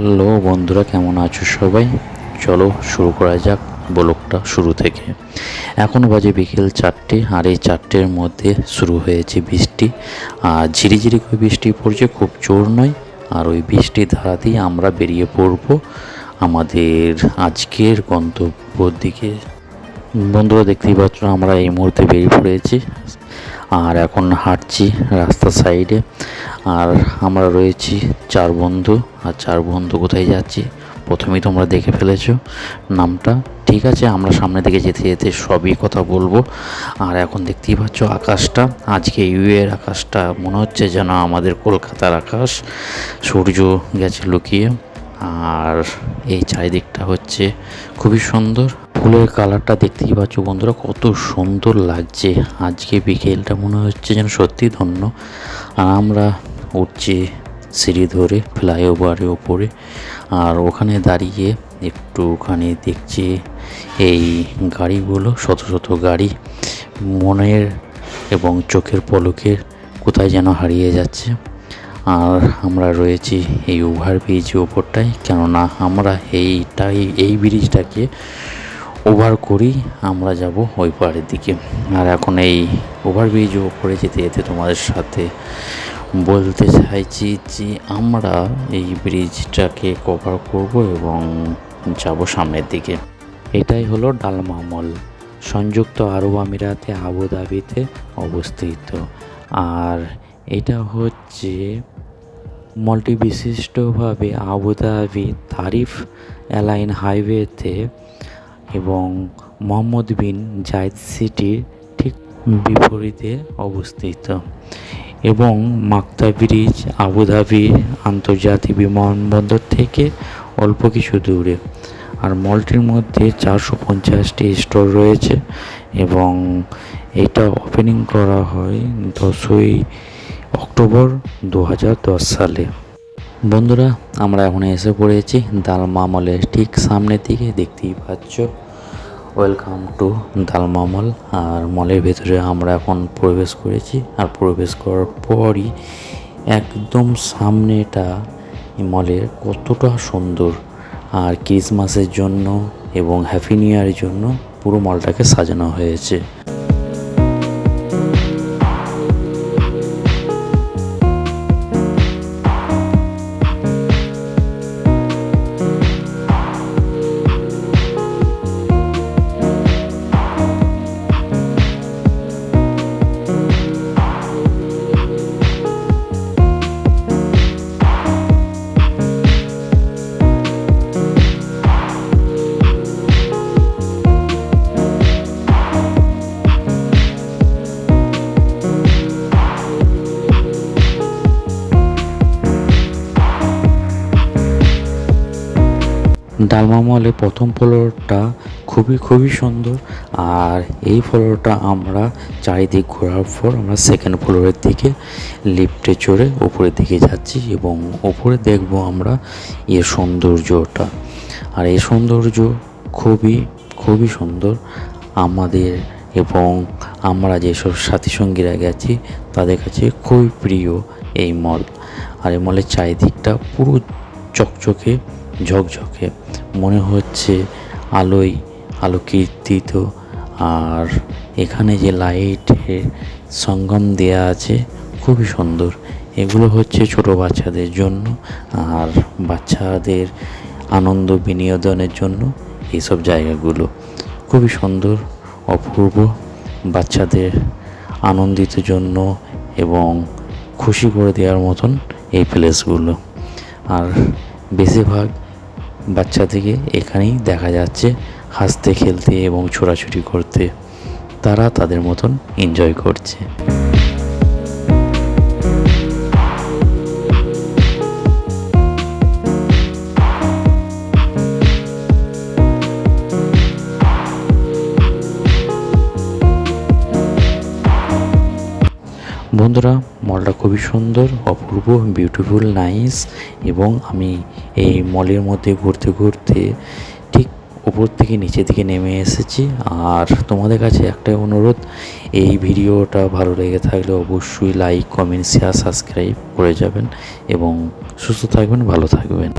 Hello বন্ধুরা, কেমন আছো সবাই? চলো শুরু করা যাক ব্লগটা শুরু থেকে। এখন বাজে বিকেল চারটে, আর এই চারটের মধ্যে শুরু হয়েছে বৃষ্টি। আর ঝিরিঝিরি করে বৃষ্টি পড়ছে, খুব জোর নয়। আর ওই বৃষ্টির ধারাতেই আমরা বেরিয়ে পড়ব আমাদের আজকের গন্তব্যর দিকে। বন্ধুরা, দেখতেই পাচ্ছ আমরা এই মুহূর্তে বেরিয়ে পড়েছি। আর এখন হাঁটছি রাস্তার সাইডে। আর আমরা রয়েছি চার বন্ধু। আর চার বন্ধু কোথায় যাচ্ছি? প্রথমেই তোমরা দেখে ফেলেছো নামটা। ঠিক আছে, আমরা সামনের দিকে যেতে যেতে সবই কথা বলব। আর এখন দেখতেই পাচ্ছ আকাশটা। আজকে ইউ এর আকাশটা মনে হচ্ছে যেন আমাদের কলকাতার আকাশ। সূর্য গেছে লুকিয়ে। আর এই চারিদিকটা হচ্ছে খুবই সুন্দর। ফুলের কালারটা দেখতেই পাচ্ছ বন্ধুরা? কত সুন্দর লাগছে। আজকে বিকেলটা মনে হচ্ছে যেন সত্যি ধন্য। আর আমরা উঠছি সিঁড়ি ধরে, ফ্লাইওভারের ওপরে। আর ওখানে দাঁড়িয়ে একটুখানি দেখছি এই গাড়িগুলো, শত শত গাড়ি। মনের এবং চোখের পলকে কোথায় যেন হারিয়ে যাচ্ছে। আর আমরা রয়েছি এই ওভার ব্রিজের ওপরটায়। কেননা আমরা এইটাই, এই ব্রিজটাকে ওভার আমরা যাব ওই পাড়ের দিকে। আর এখন এই ওভার ব্রিজের ওপরে যেতে যেতে তোমাদের সাথে বলতে চাইছি যে আমরা এই ব্রিজটাকে কভার করব এবং যাব সামনের দিকে। এটাই হলো ডালমা মল সংযুক্ত আরব আমিরাতে, আবুধাবিতে অবস্থিত। আর এটা হচ্ছে মলটি বিশিষ্টভাবে আবুধাবি তারিফ অ্যালাইন হাইওয়েতে এবং মোহাম্মদ বিন জায়দ সিটির ঠিক বিপরীতে অবস্থিত। এবং মাক্তা ব্রিজ আবুধাবি আন্তর্জাতিক বিমানবন্দর থেকে অল্প কিছু দূরে। আর মলটির মধ্যে চারশো পঞ্চাশটি স্টোর রয়েছে এবং এটা ওপেনিং করা হয় দশই অক্টোবর দু হাজার দশ সালে। বন্ধুরা, আমরা এখন এসে পড়েছি দালমা মলের ঠিক সামনের দিকে, দেখতেই পাচ্ছ। ওয়েলকাম টু দালমা মল আর মলের ভেতরে আমরা এখন প্রবেশ করেছি। আর প্রবেশ করার পরই একদম সামনেটা মলের কতটা সুন্দর। আর ক্রিসমাসের জন্য এবং হ্যাপি নিউ ইয়ারের জন্য পুরো মলটাকে সাজানো হয়েছে। ডালমা মলে প্রথম ফ্লোরটা খুবই খুবই সুন্দর। আর এই ফ্লোরটা আমরা চারিদিক ঘোরার পর আমরা সেকেন্ড ফ্লোরের দিকে লিফটে চড়ে উপরের দিকে যাচ্ছি এবং উপরে দেখব আমরা এর সৌন্দর্যটা। আর এই সৌন্দর্য খুবই খুবই সুন্দর। আমাদের এবং আমরা যেসব সাথী সঙ্গীরা গেছি, তাদের কাছে খুবই প্রিয় এই মল আর এই মলের চারিদিকটা পুরো চকচকে, ঝকঝকে। মনে হচ্ছে আলোয় আলোকীর্তিত আর এখানে যে লাইটের সঙ্গম দেয়া আছে, খুবই সুন্দর। এগুলো হচ্ছে ছোট বাচ্চাদের জন্য আর বাচ্চাদের আনন্দ বিনোদনের জন্য এইসব জায়গাগুলো। খুবই সুন্দর, অপূর্ব, বাচ্চাদের আনন্দিত জন্য এবং খুশি করে দেওয়ার মতন এই প্লেসগুলো আর বেশিরভাগ বাচ্চাদেরকে এখানেই দেখা যাচ্ছে হাসতে খেলতে এবং ছোটাছুটি করতে। তারা তাদের মতন এনজয় করছে। বন্ধুরা, মলটা খুবই সুন্দর, অপূর্ব বিউটিফুল নাইস এবং আমি এই মলের মধ্যে ঘুরতে ঘুরতে ঠিক উপর থেকে নিচে দিকে নেমে এসেছি। আর তোমাদের কাছে একটাই অনুরোধ, এই ভিডিওটা ভালো লেগে থাকলে অবশ্যই লাইক কমেন্ট শেয়ার সাবস্ক্রাইব করে যাবেন এবং সুস্থ থাকবেন, ভালো থাকবেন।